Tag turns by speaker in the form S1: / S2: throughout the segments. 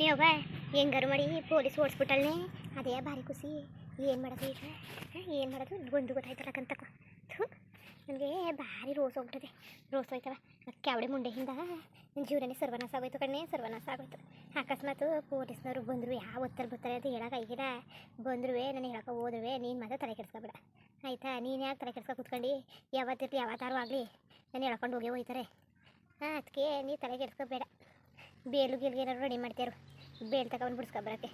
S1: ನೀವ ಹೆಂಗಾರು ಮಾಡಿ ಪೊಲೀಸ್ ಓಡಿಸ್ಬಿಟ್ಟಲ್ನೇ? ಅದೇ ಭಾರಿ ಖುಷಿ. ಏನು ಮಾಡೋದು ಈಗ? ಏನು ಮಾಡೋದು? ಒಂದು ಗೊತ್ತಾಯ್ತಲ್ಲ ಥು ನನಗೆ ಭಾರಿ ರೋಸ್ ಹೋಗ್ಬಿಟ್ಟದೆ. ರೋಸ್ ಹೋಯ್ತವ ಕ್ಯಾವಡೆ ಮುಂಡೆ ಹಿಂದ ನನ್ನ ಜೀವನನೇ ಸರ್ವನಾಶ ಆಗೋಯ್ತು ಕಣ್ಣೆ, ಸರ್ವನಾಶ ಆಗೋಯ್ತು. ಅಕಸ್ಮಾತ್ ಪೊಲೀಸ್ನವರು ಬಂದರು, ಯಾವ ಹೊತ್ತಲ್ಲಿ ಬರ್ತಾರೆ ಅಂತ ಹೇಳಕ್ಕೆ ಆಗಿಲ್ಲ. ಬಂದ್ರು ನಾನು ಹೇಳಕ್ಕೆ ಓದುವೆ ನೀನು ಮಾತ್ರ ತಲೆ ಕೆಡ್ಸ್ಕೊಬೇಡ. ಆಯಿತಾ? ನೀನು ಯಾಕೆ ತಲೆ ಕೆಡ್ಸ್ಕೊ ಕೂತ್ಕೊಂಡು? ಯಾವತ್ತಿರ್ಲಿ ಯಾವತ್ತಾರು ಆಗಲಿ ನಾನು ಹೇಳ್ಕೊಂಡು ಹೋಗಿ ಹೋಯ್ತಾರೆ. ಹಾಂ ಅದಕ್ಕೆ ನೀ ತಲೆ ಕೆಡ್ಸ್ಕೊಬೇಡ. ಬೇಲು ಗೀಲ್ಗೆ ಏನಾದ್ರು ರೆಡಿ ಮಾಡ್ತಾರೆ ಬೇಲ್ ತಗೊಂಡು ಬಿಡಿಸ್ಕೊಬರಕ್ಕೆ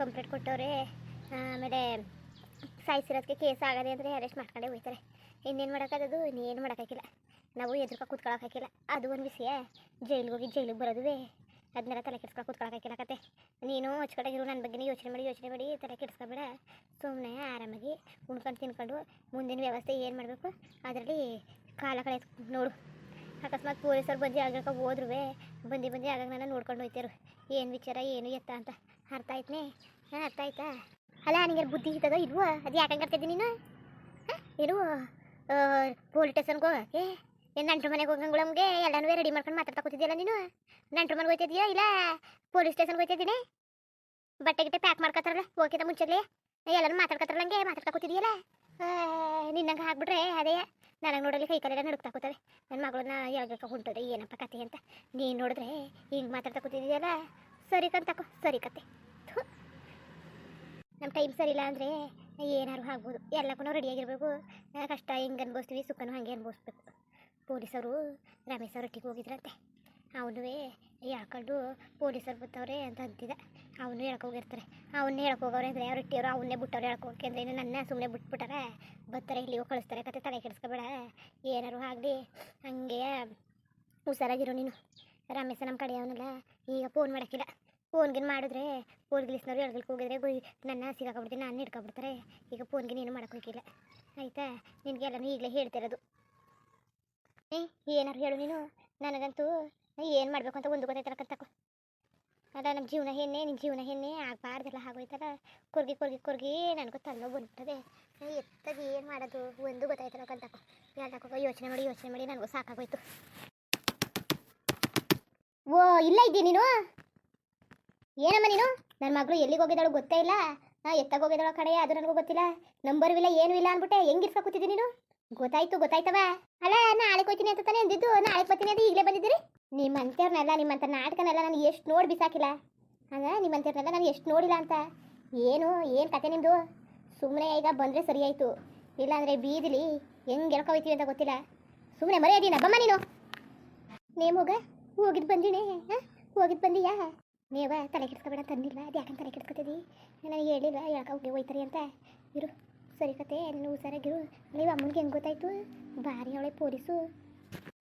S1: ಕಂಪ್ಲೇಂಟ್ ಕೊಟ್ಟವ್ರೆ ಆಮೇಲೆ ಸಾಯಿಸಿರೋದಕ್ಕೆ ಕೇಸ್ ಆಗದೆ ಅಂದರೆ ಅರೆಸ್ಟ್ ಮಾಡ್ಕೊಂಡೇ ಹೋಗ್ತಾರೆ ಇನ್ನೇನು ಮಾಡೋಕ್ಕಾಗದು ಇನ್ನೇನು ಮಾಡೋಕ್ಕಾಗಿಲ್ಲ ನಾವು ಎದುರ್ಕ ಕೂತ್ಕೊಳ್ಳೋಕ್ಕಾಗಿಲ್ಲ ಅದು ಒಂದು ವಿಷಯ. ಜೈಲಿಗೆ ಹೋಗಿ ಜೈಲಿಗೆ ಬರೋದುವೇ. ಅದನ್ನೆಲ್ಲ ತಲೆ ಕೆಡ್ಸ್ಕೊಂಡು ಕೂತ್ಕೊಳ್ಳೋಕ್ಕಾಗಿಲ್ಲ ಕತೆ. ನೀನು ಇರು ನನ್ನ ಬಗ್ಗೆ ಯೋಚನೆ ಮಾಡಿ ಯೋಚನೆ ಮಾಡಿ, ತಲೆ ಕೆಡ್ಸ್ಕೊಬೇಡ. ಸುಮ್ಮನೆ ಆರಾಮಾಗಿ ಉಣ್ಕೊಂಡು ತಿನ್ಕೊಂಡು ಮುಂದಿನ ವ್ಯವಸ್ಥೆ ಏನು ಮಾಡಬೇಕು? ಅದರಲ್ಲಿ ಕಾಲ ಕಳೆ ನೋಡು. ಅಕಸ್ಮಾತ್ ಪೊಲೀಸರು ಬಂದು ಆಗಕ್ಕೆ ಹೋದ್ರು ಬಂದು ಬಂದು ಆಗಾಗ ನಾನು ನೋಡ್ಕೊಂಡು ಹೋಯ್ತಾರು. ಏನು ವಿಚಾರ, ಏನು ಎತ್ತ ಅಂತ. ಅರ್ಥ ಆಯ್ತನೇ? ಹಾಂ, ಅರ್ಥ ಆಯ್ತಾ? ಅಲ್ಲ ನನಗೆ ಬುದ್ಧಿ ಇರ್ತದೋ ಇಲ್ವೋ ಅದು ಯಾಕಂಗೆ ಕರ್ತಿದ್ದಿ ನೀನು? ಇರು. ಪೊಲೀಸ್ ಸ್ಟೇಷನ್ಗೆ ಹೋಗಕ್ಕೆ ಏನು ನಂಟ್ರ ಮನೆಗೆ ಹೋಗಂಗುಳಮ್ಗೆ ಎಲ್ಲನೂ ರೆಡಿ ಮಾಡ್ಕೊಂಡು ಮಾತಾಡ್ತಾ ನೀನು? ನಂಟ್ರ ಮನೆಗೆ ಹೋಗ್ತಿದ್ಯಾ ಇಲ್ಲ? ಪೊಲೀಸ್ ಸ್ಟೇಷನ್ಗೆ ಹೋಗ್ತಿದ್ದೀನಿ ಬಟ್ಟೆ ಗಿಟ್ಟೆ ಪ್ಯಾಕ್ ಮಾಡ್ಕೊತಾರಲ್ಲ ಹೋಗಿದ್ದ ಮುಂಚೆಲೆ ಎಲ್ಲರೂ ಮಾತಾಡ್ಕೊತಾರಲ್ಲ ಹಂಗೆ? ಮಾತಾಡ್ತಾ ನಿನ್ನಂಗೆ ಹಾಕ್ಬಿಟ್ರೆ ಅದೇ. ನನಗೆ ನೋಡಲಿ ಕೈ ಕಾಲೆಲ್ಲ ನಡುಕ್ತಾ ಕೂತವೆ. ನನ್ನ ಮಗಳನ್ನ ಹೇಳ್ಬೇಕು ಹೊಂಟದೆ ಏನಪ್ಪ ಕತೆ ಅಂತ? ನೀನು ನೋಡಿದ್ರೆ ಹಿಂಗೆ ಮಾತಾಡ್ತಾ ಕೂತಿದ್ಯಲ್ಲ? ಸರಿ ಕಂತಕೋ ಸರಿ ಕತೆ. ನಮ್ಮ ಟೈಮ್ ಸರಿ ಇಲ್ಲ ಅಂದರೆ ಏನಾರು ಆಗ್ಬೋದು. ಎಲ್ಲಕ್ಕೂ ರೆಡಿಯಾಗಿರ್ಬೇಕು ಕಷ್ಟ ಹಿಂಗೆ ಅನ್ಭವಿಸ್ತೀವಿ, ಸುಖನೂ ಹಾಗೆ ಅನ್ಭವಿಸ್ಬೇಕು. ಪೊಲೀಸರು, ರಮೇಶ್ ಅವ್ರ ಹೋಗಿದ್ರಂತೆ. ಅವನು ಯಾಕಂಡು ಪೊಲೀಸರು ಬರ್ತವ್ರೆ ಅಂತ ಅಂತಿದ್ದ. ಅವನು ಹೇಳಕ್ಕೆ ಹೋಗಿರ್ತಾರೆ. ಅವನ್ನೇ ಹೇಳಕ್ಕೆ ಹೋಗೋರು ಅಂದರೆ ಯಾರು ಇಟ್ಟಿಯವರು? ಅವನ್ನೇ ಬಿಟ್ಟವ್ರು ಹೇಳಕ್ಕೆ ಹೋಗಿ ಅಂದರೆ ನನ್ನ ಸುಮ್ಮನೆ ಬಿಟ್ಬಿಟ್ಟಾರೆ. ಬರ್ತಾರೆ ಇಲ್ಲಿಗೂ ಕಳಿಸ್ತಾರೆ. ಕತೆ ತಲೆ ಕೆಡಿಸ್ಕೊಬೇಡ. ಏನಾರು ಆಗಲಿ, ಹಂಗೆ ಹುಷಾರಾಗಿರು ನೀನು. ರಮೇಶ ನಮ್ಮ ಕಡೆ ಅವನಲ್ಲ, ಈಗ ಫೋನ್ ಮಾಡೋಕ್ಕಿಲ್ಲ. ಫೋನ್ಗಿನ ಮಾಡಿದ್ರೆ ಪೊಲೀಸ್ನವ್ರು ಎಳ್ಗಲ್ಗೆ ಹೋಗಿದ್ರೆ ಗುಯ್, ನನ್ನ ಸಿಗಾಕೊಂಡ್ಬಿಡ್ತೀನಿ ನಾನು ಹಿಡ್ಕೊಬಿಡ್ತಾರೆ. ಈಗ ಫೋನ್ಗೆ ನೀನು ಮಾಡೋಕೆ ಹೋಗಿಲ್ಲ. ಆಯಿತಾ? ನಿನಗೆಲ್ಲನೂ ಈಗಲೇ ಹೇಳ್ತಿರೋದು. ಏ ಏನಾರು ಹೇಳು ನೀನು. ನನಗಂತೂ ಏನು ಮಾಡಬೇಕು ಅಂತ ಒಂದು ಗೊತ್ತಾಯ್ತಲ್ಲ ಅಲ್ಲ ನಮ್ಮ ಜೀವನ ಹೆಣ್ಣೆ ನಿನ್ನ ಜೀವನ ಹೆಣ್ಣೆ ಆಗಬಾರ್ದೆಲ್ಲ ಆಗೋಯ್ತಲ್ಲ ಕೊರ್ಗಿ ಕೊರ್ಗಿ ಕೊರ್ಗಿ ನನಗೂ ತಲೆನೋವು ಬಂದ್ಬಿಟ್ಟದೆ. ಎತ್ತಾಗ ಏನು ಮಾಡೋದು? ಒಂದು ಗೊತ್ತಾಯ್ತಲ್ಲ ಕಲ್ತಕೋ ಎಲ್ಲಕ್ಕೋ ಯೋಚನೆ ಮಾಡಿ ಯೋಚನೆ ಮಾಡಿ ನನಗೂ ಸಾಕಾಗೋಯ್ತು. ಓ, ಇಲ್ಲ ಇದ್ದೀನಿ ನೀನು? ಏನಮ್ಮ ನೀನು? ನನ್ನ ಮಗಳು ಎಲ್ಲಿಗೆ ಹೋಗಿದ್ದಾಳು ಗೊತ್ತೇ ಇಲ್ಲ. ನಾ ಎತ್ತಾಗ ಹೋಗಿದ್ದಾಳ ಕಡೆ ಅದು ನನಗೂ ಗೊತ್ತಿಲ್ಲ. ನಂಬರ್ ಇಲ್ಲ ಏನೂ ಇಲ್ಲ ಅಂದ್ಬಿಟ್ಟೆ ಹೆಂಗೆ ಕೂತಿದ್ದಿ ನೀನು? ಗೊತ್ತಾಯ್ತು, ಗೊತ್ತಾಯ್ತವ. ಅಲ್ಲ, ನಾಳೆ ಹೋಗ್ತೀನಿ ಅಂತ ತಾನೆ ಅಂದಿದ್ದು, ನಾಳೆ ಬರ್ತೀನಿ ಅಂತ ಈಗಲೇ ಬಂದಿದ್ದೀರಿ? ನಿಮ್ಮಂತವ್ರನ್ನೆಲ್ಲ ನಿಮ್ಮಂಥ ನಾಟಕನೆಲ್ಲ ನಾನು ಎಷ್ಟು ನೋಡಿ ಬಿಸಾಕಿಲ್ಲ. ಅದ ನಿಮ್ಮಂತವ್ರನ್ನೆಲ್ಲ ನಾನು ಎಷ್ಟು ನೋಡಿಲ್ಲ ಅಂತ. ಏನು? ಏನು ಕತೆ ನಿಮ್ಮದು ಸುಮ್ಮನೆ ಈಗ ಬಂದರೆ ಸರಿಯಾಯಿತು ಇಲ್ಲಾಂದರೆ ಬೀದಿಲಿ ಹೆಂಗೆ ಎಳ್ಕೊಯ್ತೀವಿ ಅಂತ ಗೊತ್ತಿಲ್ಲ. ಸುಮ್ಮನೆ ಮರೆಯೋದೀನ ಬಮ್ಮ ನೀನು? ನೇಮೋಗ ಹೋಗಿದ್ದು ಬಂದೀನಿ. ಹಾಂ? ಹೋಗಿದ್ದು ಬಂದಿಯಾ? ನೀವ, ತಲೆ ಕೆಡ್ಸ್ಕೊಬೇಡ ತಂದಿಲ್ಲ ಅದು ಯಾಕಂತ ತಲೆ ಕೆಡ್ಸ್ಕೊತಿದ್ದಿ ನನಗೆ ಹೇಳಿಲ್ಲ ಹೋಗಿ ಹೋಯ್ತಾರೆ ಅಂತ. ಇರು. ಸರಿ ಕತೆ, ನೀನು ಹುಷಾರಾಗಿರು ನೀವು ಅಮ್ಮನಿಗೆ ಹೆಂಗೆ ಗೊತ್ತಾಯಿತು? ಭಾರಿ ಅವಳೆ ಪೊಲೀಸು.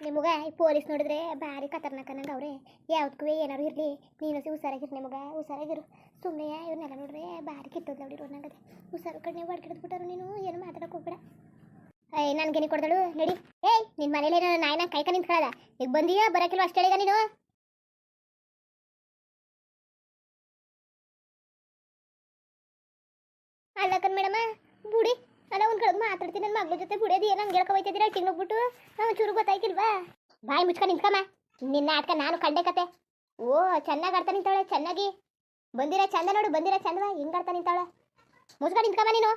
S1: ನಿಮಗ ಈ ಪೊಲೀಸ್ ನೋಡಿದ್ರೆ ಭಾರಿ ಖತರ್ನಾಕ್ ನಂಗೆ ಅವ್ರೆ. ಯಾವ್ದಕ್ಕೂ ಏನಾರು ಇರಲಿ, ನೀನು ಸಿ ಹುಷಾರಾಗಿರು ನಿಮಗೆ ಹುಷಾರಾಗಿರು ಸುಮ್ಮನೆ ಇವ್ರನ್ನೆಲ್ಲ ನೋಡ್ರೆ ಭಾರಿ ಕೆಟ್ಟದ್ ನೋಡಿರು ಅನ್ನಂಗದೆ ಹುಷಾರು ಕಣ್ಣೆ ಬಡ್ಕಿಡ್ದು ಬಿಟ್ಟಾರು ನೀನು, ಏನು ಮಾತಾಡಕ್ಕೆ ಹೋಗ್ಬೇಡ. ಏಯ್ ನನ್ಗೇನೆ ಕೊಡ್ದಳು, ನಡಿ. ಏಯ್ ನಿನ್ನ ಮನೇಲಿ ನಾಯಿನ ಕೈಕ ನಿಂತ್ಕೊಳ್ಳೋದ ಈಗ ಬಂದೀಯಾ, ಬರಕಿಲ್ವ ಅಷ್ಟು ಹೇಳಿದ ನೀನು? ಅಲ್ಲಕನ್ ಮೇಡಮ, ಬುಡಿ. ಅಲ್ಲ, ಒಂದ್ ಕಡೆ ಮಾತಾಡ್ತೀನಿ ನನ್ನ ಮಗಳ ಜೊತೆ ಬುಡಿಯೋದು ಏನು? ಹಂಗೆ ಹೇಳ್ಕೊ ಹೋಯ್ತಿದ್ದೀರ ಟಿಂಗ್ ಹೋಗ್ಬಿಟ್ಟು ನಾವು ಚೂರು ಗೊತ್ತಾಯ್ತಿಲ್ವಾ ಬಾಯಿ ಮುಚ್ಕೊಂಡು ನಿಂತ್ಕಮ್ಮ ನಿನ್ನ ನಾಟಕ ನಾನು ಕಂಡೆ ಕತೆ. ಓ, ಚೆನ್ನಾಗಿ ಆಡ್ತಾ ನಿಂತಾಳೆ ಚೆನ್ನಾಗಿ. ಬಂದಿರ ಚಂದ ನೋಡು, ಬಂದಿರ ಚಂದವ, ಹಿಂಗೆ ಆಡ್ತಾ ನಿಂತಾಳೆ ಮುಚ್ಕೊಂಡು ನಿಂತ್ಕಮ್ಮ ನೀನು.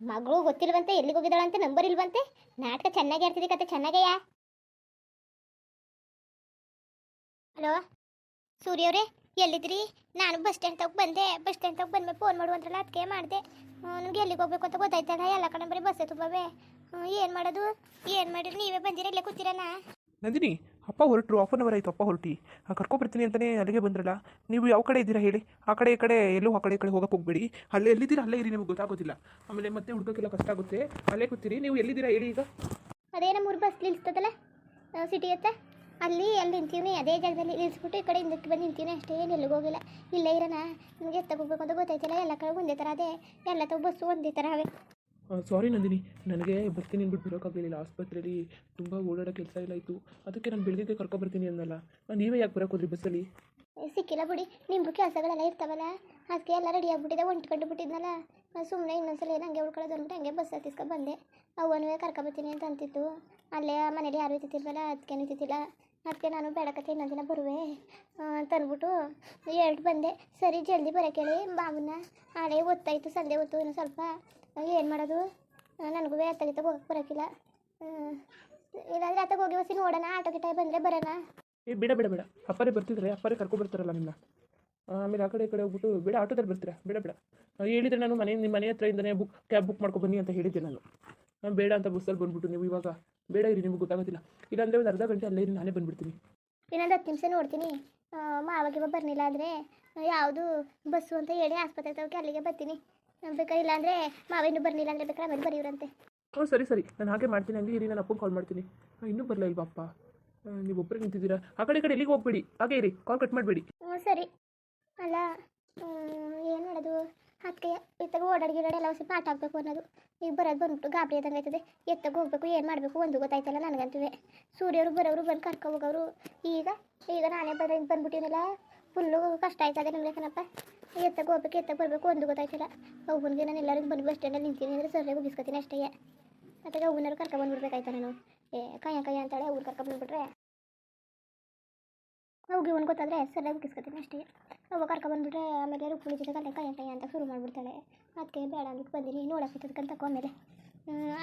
S1: ಮಗಳು ಗೊತ್ತಿಲ್ವಂತೆ, ಎಲ್ಲಿಗೆ ಹೋಗಿದ್ದಾಳಂತೆ, ನಂಬರ್ ಇಲ್ವಂತೆ? ನಾಟಕ ಚೆನ್ನಾಗಿ ಆಡ್ತಿದ್ದೆ ಕತೆ ಚೆನ್ನಾಗಯ್ಯ ಹಲೋ ಅವರೇ? ಎಲ್ಲಿದ್ರಿ? ನಾನು ಬಸ್ ಸ್ಟ್ಯಾಂಡ್ ತಗ ಬಂದೆ. ಬಸ್ ಸ್ಟ್ಯಾಂಡ್ ತಗ ಬಂದ್ಮೇಲೆ ಫೋನ್ ಮಾಡು ಅಂದ್ರಲ್ಲ ಅದಕ್ಕೆ ಮಾಡಿದೆ ನಿಮ್ಗೆ ಎಲ್ಲಿಗೆ ಹೋಗ್ಬೇಕು ಅಂತ ಗೊತ್ತಾಯ್ತಲ್ಲ? ಎಲ್ಲ ಕಡೆ ಬರೀ ಬಸ್ಸೇ ತುಂಬವೇ. ಏನು ಮಾಡೋದು? ಏನು ಮಾಡಿರಿ ನೀವೇ ಬಂದಿರ ಇಲ್ಲೇ ಕೂತಿರನಾ?
S2: ನಂದಿನಿ ಅಪ್ಪ ಹೊರಟರು. ಆಫ್ ಅನ್ ಅವರ್ ಆಯಿತು ಅಪ್ಪ ಹೊರಟಿ. ಕರ್ಕೊಬರ್ತೀನಿ ಅಂತಲೇ ಅಲ್ಲಿಗೆ ಬಂದ್ರಲ್ಲ. ನೀವು ಯಾವ ಕಡೆ ಇದ್ದೀರಾ ಹೇಳಿ. ಆ ಕಡೆ ಈ ಕಡೆ ಎಲ್ಲೂ ಆ ಕಡೆ ಈ ಕಡೆ ಹೋಗಕ್ಕೆ ಹೋಗ್ಬೇಡಿ. ಅಲ್ಲೇ ಎಲ್ಲಿದ್ದೀರಾ? ಅಲ್ಲೇ ಇರಿ ನಿಮಗೆ ಗೊತ್ತಾಗೋದಿಲ್ಲ. ಆಮೇಲೆ ಮತ್ತೆ ಹುಡುಕೋಕ್ಕೆಲ್ಲ ಕಷ್ಟ ಆಗುತ್ತೆ. ಅಲ್ಲೇ ಕೂತೀರಿ. ನೀವು ಎಲ್ಲಿದ್ದೀರಾ ಹೇಳಿ ಈಗ?
S1: ಅದೇ ನಮ್ಮ ಊರು ಬಸ್ ನಿಲ್ಸ್ತದಲ್ಲ ಸಿಟಿ ಹತ್ತ ಅಲ್ಲಿ ಅಲ್ಲಿ ನಿಂತೀವಿ ಅದೇ ಜಾಗದಲ್ಲಿ ನಿಲ್ಸ್ಬಿಟ್ಟು ಈ ಕಡೆ ಹಿಂದಕ್ಕೆ ಬಂದು ನಿಂತೀನಿ ಅಷ್ಟೇ ಏನು ಎಲ್ಲಿಗೆ ಹೋಗಿಲ್ಲ. ಇಲ್ಲೇ ಇರೋಣ ನಿಮಗೆ ಎಷ್ಟು ಹೋಗ್ಬೇಕು ಅಂತ ಗೊತ್ತಾಯ್ತಿಲ್ಲ ಎಲ್ಲ ಕಡೆ ಒಂದೇ ಥರ ಅದೇ ಎಲ್ಲ ತಗೋ ಬಸ್ಸು ಒಂದೇ ಥರ ಅವೇ
S2: ಸಾರಿ ನಂದಿನಿ ನನಗೆ ಬರ್ತೀನಿ ಅಂದ್ಬಿಟ್ಟು ಬರೋಕ್ಕಾಗಲಿಲ್ಲ ಆಸ್ಪತ್ರೆಯಲ್ಲಿ ತುಂಬ ಓಡಾಡೋ ಕೆಲಸ ಇಲ್ಲ ಇತ್ತು. ಅದಕ್ಕೆ ನಾನು ಬೆಳಗ್ಗೆ ಕರ್ಕೊಬರ್ತೀನಿ ಅನ್ನಲ್ಲ ನೀವೇ ಯಾಕೆ ಬರೋಕೆ ಹೋದ್ರಿ ಬಸ್ಸಲ್ಲಿ?
S1: ಸಿಕ್ಕಿಲ್ಲ ಬಿಡಿ ನಿಮ್ಮ ಕೆಲಸಗಳೆಲ್ಲ ಇರ್ತಾವಲ್ಲ ಅದಕ್ಕೆ ಎಲ್ಲ ರೆಡಿ ಆಗಿಬಿಟ್ಟಿದೆ ಹೊಂಟ್ಕೊಂಡು ಬಿಟ್ಟಿದ್ನಲ್ಲ. ಸುಮ್ಮನೆ ಇನ್ನೊಂದ್ಸಲ ಏನು ಹಂಗೆ ಉಳ್ಕೊಳ್ಳೋದು ಅಂದ್ಬಿಟ್ಟು ಹಂಗೆ ಬಸ್ ಹತ್ತಿಸ್ಕೊಂಡು ಬಂದೆ. ಅವನು ಕರ್ಕೊಬರ್ತೀನಿ ಅಂತ ಅಂತಿತ್ತು. ಅಲ್ಲೇ ಮನೇಲಿ ಯಾರು ಇತ್ತಿಲ್ವಲ್ಲ ಅದಕ್ಕೆ ನಿಂತಿದ್ದಿಲ್ಲ ಅದಕ್ಕೆ ನಾನು ಬೇಡಕತ್ತೆ ಇನ್ನೊಂದು ದಿನ ಬರುವೆ. ತಂದ್ಬಿಟ್ಟು ಎರಡು ಬಂದೆ. ಸರಿ, ಜಲ್ದಿ ಬರೋಕೇಳಿ ಬಾಬುನ ಹಳೆ ಗೊತ್ತಾಯಿತು ಸಂಜೆ ಹೊತ್ತು ಇನ್ನು ಸ್ವಲ್ಪ ಏನು ಮಾಡೋದು? ನನಗೂ ಅತ್ತಗಿತ್ತ ಹೋಗಕ್ಕೆ ಬರೋಕ್ಕಿಲ್ಲ ಇಲ್ಲಾಂದ್ರೆ ಅತ್ತಾಗ ಹೋಗಿ ಹೊಸಿ ನೋಡೋಣ. ಆಟೋ ಗಿಟ ಬಂದರೆ ಬರೋಣ.
S2: ಏ, ಬಿಡ ಬಿಡ, ಬೇಡ. ಅಪ್ಪಾರೇ ಬರ್ತಿದ್ರೆ, ಅಪ್ಪರೇ ಕರ್ಕೊಬರ್ತಾರಲ್ಲ ನಿನ್ನ ಆಮೇಲೆ ಆ ಕಡೆ, ಈ ಕಡೆ ಹೋಗ್ಬಿಟ್ಟು ಬಿಡ ಆಟೋದಲ್ಲಿ ಬರ್ತೀರಾ? ಬಿಡ ಬಿಡ. ಹೇಳಿದ್ರೆ ನಾನು ಮನೆ ನಿಮ್ಮ ಮನೆ ಹತ್ರ ಇಂದನೇ ಬುಕ್ ಕ್ಯಾಬ್ ಬುಕ್ ಮಾಡ್ಕೊ ಬನ್ನಿ ಅಂತ ಹೇಳಿದ್ದೆ ನಾನು. ಬೇಡ ಅಂತ ಬಸ್ಸಲ್ಲಿ ಬಂದ್ಬಿಟ್ಟು ನೀವು ಇವಾಗ ಬೇಡ ಇರಿ ನಿಮ್ಗೆ ಗೊತ್ತಾಗೋದಿಲ್ಲ. ಇಲ್ಲಾಂದರೆ ಒಂದು ಅರ್ಧ ಗಂಟೆ ಅಲ್ಲೇ ಇರಿ ನಾನೇ ಬಂದ್ಬಿಡ್ತೀನಿ.
S1: ಇನ್ನೊಂದು ಹತ್ತು ನಿಮಿಷ ನೋಡ್ತೀನಿ. ಮಾವಾಗಿವ ಬರ್ನಿಲ್ಲ ಅಂದರೆ ಯಾವುದು ಬಸ್ಸು ಅಂತ ಹೇಳಿ ಆಸ್ಪತ್ರೆ ತಗೋಕೆ ಅಲ್ಲಿಗೆ ಬರ್ತೀನಿ. ಬೇಕಾದ್ರೆ ಇಲ್ಲ ಅಂದರೆ ಇನ್ನೂ ಬರಲಿಲ್ಲ ಅಂದರೆ ಬೇಕಾದ್ರೆ ಆಮೇಲೆ ಬರೆಯುವ್ರಂತೆ
S2: ಹ್ಞೂ ಸರಿ ಸರಿ. ನಾನು ಹಾಗೆ ಮಾಡ್ತೀನಿ ಹಂಗೆ ಇರಿ ನಾನು ಅಪ್ಪಂಗೆ ಕಾಲ್ ಮಾಡ್ತೀನಿ. ಇನ್ನೂ ಬರಲ್ಲ ಇಲ್ವಾ ಅಪ್ಪ? ನೀವು ಒಬ್ಬರಿಗೆ ನಿಂತಿದ್ದೀರಾ? ಆ ಕಡೆ ಈ ಕಡೆ ಇಲ್ಲಿಗೆ ಹೋಗ್ಬೇಡಿ. ಹಾಗೆ ಇರಿ ಕಾಲ್ ಕಟ್ ಮಾಡಬೇಡಿ.
S1: ಹ್ಞೂ ಸರಿ. ಅಲ್ಲ ಏನು ಮಾಡೋದು? ಅದಕ್ಕೆ ಇತ್ತಾಗ ಓಡಾಡಿ ಗಿಡಾಡಿ ಎಲ್ಲ ಸ್ವಲ್ಪ ಆಟ ಆಗಬೇಕು ಅನ್ನೋದು. ಈಗ ಬರೋದು ಬಂದ್ಬಿಟ್ಟು ಗಾಬರಿ ಆದಂಗೆ ಆಯ್ತದೆ. ಎತ್ತಾಗ ಹೋಗ್ಬೇಕು, ಏನು ಮಾಡಬೇಕು ಒಂದು ಗೊತ್ತಾಯ್ತಲ್ಲ ನನಗಂತೂ ಸೂರ್ಯರು ಬರೋರು ಬಂದು ಕರ್ಕೊ ಹೋಗೋರು ಈಗ ಈಗ ನಾನೇ ಬರ ಬಂದ್ಬಿಟ್ಟಿನಲ್ಲ ಫುಲ್ಲು ಕಷ್ಟ ಆಯ್ತದೆ ನನಗೆ ಕಣಪ್ಪ. ಎತ್ತಾಗ ಹೋಗ್ಬೇಕು, ಎತ್ತಾಗ ಬರಬೇಕು ಒಂದು ಗೊತ್ತಾಯ್ತಲ್ಲ. ಒಬ್ಬನಿಗೆ ನಾನು ಎಲ್ಲರಿಗೂ ಬಂದು ಬಸ್ ಸ್ಟ್ಯಾಂಡಲ್ಲಿ ನಿಂತೀನಿ ಅಂದರೆ ಸರ್ರೆ ಮುಗಿಸ್ಕೊತೀನಿ ಅಷ್ಟೇ. ಮತ್ತೆ ಅವ್ನಾರು ಕರ್ಕೊ ಬಂದ್ಬಿಡ್ಬೇಕಾಯ್ತಾ ನಾನು ಏ ಕಯ್ಯ ಕಯ್ಯ ಅಂತಾಳೆ ಅವ್ರು ಕರ್ಕೊ ಹೋಗಿ ಒಂದು ಗೊತ್ತಾದರೆ ಸರಿಯಾಗಿ ಮುಗಿಸ್ಕೊತೀನಿ ಅಷ್ಟೇ. ಅವಾಗ ಕರ್ಕೊಬಂದ್ಬಿಟ್ರೆ ಆಮೇಲೆ ರುಕ್ಮಿಣಿ ಜೊತೆ ಗಂಟೆ ಕೈ ಕೈ ಅಂತ ಶುರು ಮಾಡಿಬಿಡ್ತಾಳೆ. ಅದಕ್ಕೆ ಬೇಡ ಅಂದ್ಬಿಟ್ಟು ಬಂದಿರಿ ನೋಡಕ್ಕೆ ಕೋಮೇಲೆ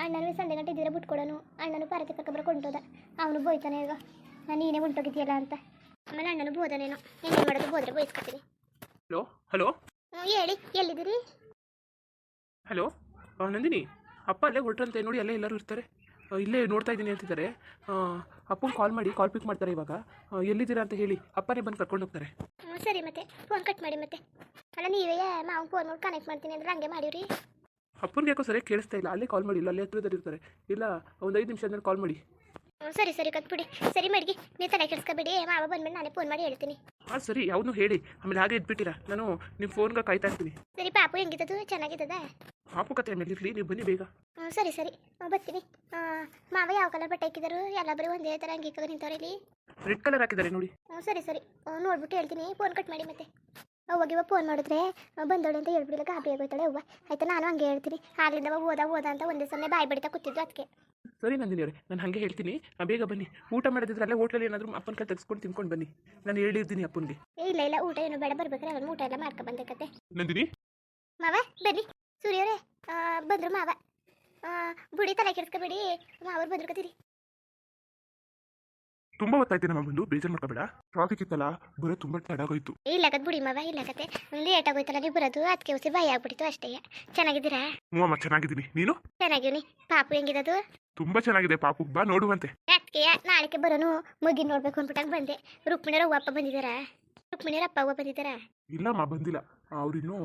S1: ಅಣ್ಣನೂ ಸಂಜೆ ಗಂಟೆ ಇದ್ದೀರ ಬಿಟ್ಕೊಡೋನು ಅಣ್ಣನು ಪಾರತಿ ಕರ್ಕೊಬರ ಕೊಂಟೋದ ಅವನು ಬೋಯ್ತಾನೆ ಈಗ. ನಾನು ನೀನೇ ಉಂಟೋಗಿದ್ದೀಯಲ್ಲ ಅಂತ. ಆಮೇಲೆ ಅಣ್ಣನು ಬೋದನೇನೋ. ಏನೇನು ಮಾಡೋದು? ಬೋದ್ರೆ ಬೋಯಿಸ್ಕೊತೀನಿ.
S2: Hello hello?
S1: ಹೇಳಿ ಎಲ್ಲಿದ್ದೀರಿ?
S2: ಹಲೋ? ನಂದಿನಿ ಅಪ್ಪ ಅಲ್ಲೇ ಹೊರಟ್ರಂತೆ. ನೋಡಿ ಅಲ್ಲೇ ಎಲ್ಲರೂ ಇರ್ತಾರೆ. ಇಲ್ಲೇ ನೋಡ್ತಾ ಇದ್ದೀನಿ ಅಂತಿದ್ದಾರೆ. ಅಪ್ಪಂಗೆ ಕಾಲ್ ಮಾಡಿ ಕಾಲ್ ಪಿಕ್ ಮಾಡ್ತಾರೆ ಇವಾಗ. ಎಲ್ಲಿದ್ದೀರಾ ಅಂತ ಹೇಳಿ ಅಪ್ಪನೇ ಬಂದು ಕರ್ಕೊಂಡು ಹೋಗ್ತಾರೆ.
S1: ಹ್ಞೂ ಸರಿ ಮತ್ತೆ ಫೋನ್ ಕಟ್ ಮಾಡಿ ಮತ್ತೆ. ಅಲ್ಲ ನೀವೇ ನಾವು ಫೋನ್ ನೋಡಿ ಕನೆಕ್ಟ್ ಮಾಡ್ತೀನಿ ಅಂದ್ರೆ ಹಂಗೆ ಮಾಡಿವ್ರಿ.
S2: ಅಪ್ಪನಿಗೆ ಯಾಕೋ ಸರಿ ಕೇಳಿಸ್ತಾ ಇಲ್ಲ. ಅಲ್ಲೇ ಕಾಲ್ ಮಾಡಿ ಇಲ್ಲ ಅಲ್ಲೇ ಹತ್ರದಲ್ಲಿ ಇರ್ತಾರೆ ಇಲ್ಲ ಒಂದು ಐದು ನಿಮಿಷ ಕಾಲ್ ಮಾಡಿ.
S1: ಹ್ಞೂ ಸರಿ ಸರಿ ಕತ್ಬಿಡಿ ಸರಿ ಮಡ್ಗಿ ನೀವು ತಲೆ ಕೆಡಿಸ್ಕೊಬೇಡಿ. ಮಾವ ಬಂದ್ಮೇಲೆ ನಾನೇ ಫೋನ್ ಮಾಡಿ ಹೇಳ್ತೀನಿ.
S2: ಹಾಂ ಸರಿ ಯಾವ್ದು ಹೇಳಿ. ಆಮೇಲೆ ಹಾಗೆ ಇದ್ಬಿಟ್ಟಿರಾ. ನಾನು ನಿಮ್ ಫೋನ್ಗೆ ಕಾಯ್ತಾ ಇರ್ತೀನಿ.
S1: ಸರಿ ಪಾಪು ಹೆಂಗಿದ್ದದು ಚೆನ್ನಾಗಿದ್ದದ
S2: ಪಾಪು ಕತೆ ಆಮೇಲೆ ಇರಲಿ ನೀವು ಬನ್ನಿ ಬೇಗ.
S1: ಸರಿ ಸರಿ. ಬರ್ತೀನಿ. ಆ, ಮಾವ ಯಾವ ಕಲರ್ ಬಟ್ಟೆ ಹಾಕಿದರು? ಎಲ್ಲ ಬರೀ ಒಂದೇ ಥರ ಹಂಗೆ ಇಕ್ಕಿದ್ರು ನಿಂತವ್ರೆ ಇಲ್ಲಿ?
S2: ರೆಡ್ ಕಲರ್ ಹಾಕಿದ್ದಾರೆ ನೋಡಿ.
S1: ಸರಿ ಸರಿ. ನೋಡ್ಬಿಟ್ಟು ಹೇಳ್ತೀನಿ. ಫೋನ್ ಕಟ್ ಮಾಡಿ ಮತ್ತೆ. ಅವಾಗ ಬಾ ಫೋನ್ ಮಾಡಿದ್ರೆ ಆ, ಬಂದೋಳು ಅಂತ ಹೇಳ್ಬಿಡಿಲ್ಲ ಗಾಬರಿ ಆಗೋಯ್ತಾಳೆ ಅವ್ವ. ಆಯ್ತಾ ನಾನು ಹಂಗೆ ಹೇಳ್ತೀನಿ. ಹಾಲಿಂದ ಹೋದ ಓದ ಓದ ಅಂತ ಒಂದೇ ಸಮಯ ಬಾಯಿ ಬಡಿತಾ ಕೂತಿದ್ದು ಅದಕ್ಕೆ.
S2: ಸರಿ ನಂದಿನಿ ಅವರೇ ನಾನು ಹಾಗೆ ಹೇಳ್ತೀನಿ. ಆ, ಬೇಗ ಬನ್ನಿ. ಊಟ ಮಾಡೋದಿದ್ರೆ ಅಲ್ಲೇ ಹೋಟ್ಲಲ್ಲಿ ಏನಾದರೂ ಅಪ್ಪನ ಕೈ ತೆಗೆಸ್ಕೊಂಡು ತಿನ್ಕೊಂಡು ಬನ್ನಿ. ನಾನು ಹೇಳಿರ್ತೀನಿ ಅಪ್ಪನಿಗೆ.
S1: ಏ ಇಲ್ಲ ಇಲ್ಲ ಊಟ ಏನು ಬೇಡ. ಬರ್ಬೇಕಾರೆ ಅವನು ಊಟ ಎಲ್ಲ ಮಾಡ್ಕೊ ಬಂದೆ
S2: ನಂದಿನಿ?
S1: ಮಾವ ಬನ್ನಿ ಸೂರ್ಯವರೇ ಬಂದ್ರು ಮಾವ. ಆ, ಬುಡಿ ತಲೆ ಕೆಡಿಸ್ಕೊಬೇಡಿ. ಮಾವರು ಬಂದ್ರು ಕತೀರಿ.
S2: ತುಂಬ ಹೊತ್ತಾಯ್ತು ನಮ್ಮ ಬಂದು ಬೇಜಾರು ಮಾಡ್ಕೋಬೇಡ. ಟ್ರಾಫಿಕ್ ಇತ್ತಲ್ಲ ಬರೋ ಇಲ್ಲ ತಡಾಗೋಯ್ತು
S1: ಬಿಡಿ ಬುಡಿ ಮಾವ ಇಲ್ಲಕತ್ತೆ ಲೇಟ್ ಆಗೋಯ್ತಲ್ಲ ನೀವು ಬರೋದು ಅದಕ್ಕೆ ಉಸಿ ಬಾಯಿ ಆಗ್ಬಿಟ್ಟಿತ್ತು ಅಷ್ಟೇ. ಚೆನ್ನಾಗಿದ್ದೀರಾ?
S2: ಹ್ಞೂ ಅಮ್ಮ ಚೆನ್ನಾಗಿದ್ದೀನಿ. ನೀನು?
S1: ಚೆನ್ನಾಗಿವ್ನಿ. ಪಾಪು ಹೆಂಗಿದದು?
S2: ತುಂಬಾ ಚೆನ್ನಾಗಿದೆ ಪಾಪು. ಬಾ ನೋಡುವಂತೆ.
S1: ಅದಕ್ಕೆ ನಾಳೆಗೆ ಬರೋನು ಮುಗಿ ನೋಡ್ಬೇಕು ಅಂದ್ಬಿಟ್ಟಾಗ ಬಂದೆ. ರುಕ್ಮಿಣಿಯವ್ರ ಒಪ್ಪ ಅಪ್ಪ ಬಂದಿದ್ದಾರಾ ರುಕ್ಮಿಣಿಯರ ಅಪ್ಪ ಅವ್ವ ಬಂದಿದ್ದಾರಾ?
S2: ಇಲ್ಲಮ್ಮ ಬಂದಿಲ್ಲ. ಅವ್ರಿನ್ನೂ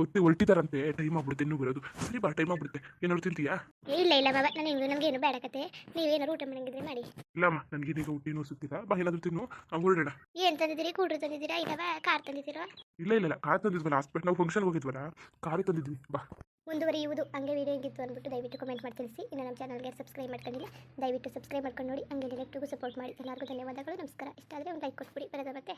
S2: ಒತ್ತಿ ಹೊಲ್ಟಿದಾರಂತೆ. ಟೈಮ್ ಆಗ್ಬಿಡುತ್ತೆ ಇನ್ನೂ ಬರೋದು. ಸರಿ ಬಾ ಟೈಮ್ ಆಗ್ಬಿಡುತ್ತೆ. ಏನಾದ್ರು ತಿಂತೀಯಾ?
S1: ಏ, ಇಲ್ಲ ಇಲ್ಲ ಬಾಬಾ ನಾನು ಹೆಂಗು ನಮ್ಗೆ ಏನು ಕತೆ. ನೀವೇನಾರು ಊಟ ಮಾಡಂಗಿದ್ರೆ ಮಾಡಿ.
S2: ಇಲ್ಲಮ್ಮ ನನಗೆ ಈಗ ಹುಟ್ಟಿನೂ ಸುತ್ತಿಲ್ಲ ಬಾ ಏನಾದ್ರು ತಿನ್ನು. ನಾವು ಹೊರಡೋಣ
S1: ಏನು ತಂದಿದ್ದೀರಿ? ಕೂಡ್ರು ತಂದಿದ್ದೀರಾ? ಬಾ ಕಾರ್ ತಂದಿದ್ದೀರಾ?
S2: ಇಲ್ಲ ಇಲ್ಲ ಇಲ್ಲ. ಕಾರ್ ತಂದಿದ್ವಲ್ಲ ಹಾಸ್ಪಿಟಲ್ ನಾವು ಫಂಕ್ಷನ್ ಹೋಗಿದ್ವಲ್ಲ ಕಾರ್ ತಂದಿದ್ವಿ. ಬಾ.
S1: ಮುಂದುವರಿಯುವುದು. ಹಂಗೆ ವಿಡಿಯೋ ಹೆಂಗಿತ್ತು ಅಂದ್ಬಿಟ್ಟು ದಯವಿಟ್ಟು ಕಮೆಂಟ್ ಮಾಡಿ ತಿಳಿಸಿ. ಇನ್ನು ನಮ್ಮ ಚಾನಲ್ಗೆ ಸಬ್ಸ್ಕ್ರೈಬ್ ಮಾಡ್ಕೊಂಡಿಲ್ಲ ದಯವಿಟ್ಟು ಸಬ್ಸ್ಕ್ರೈಬ್ ಮಾಡ್ಕೊಂಡು ನೋಡಿ. ಹಂಗೆ ಎಲ್ಲರಿಗೂ ಸಪೋರ್ಟ್ ಮಾಡಿ. ಎಲ್ಲರಿಗೂ ಧನ್ಯವಾದಗಳು. ನಮಸ್ಕಾರ. ಇಷ್ಟ ಆದರೆ ಒಂದು ಲೈಕ್ ಕೊಟ್ಬಿಡಿ. ಬರೋದ ಮತ್ತೆ.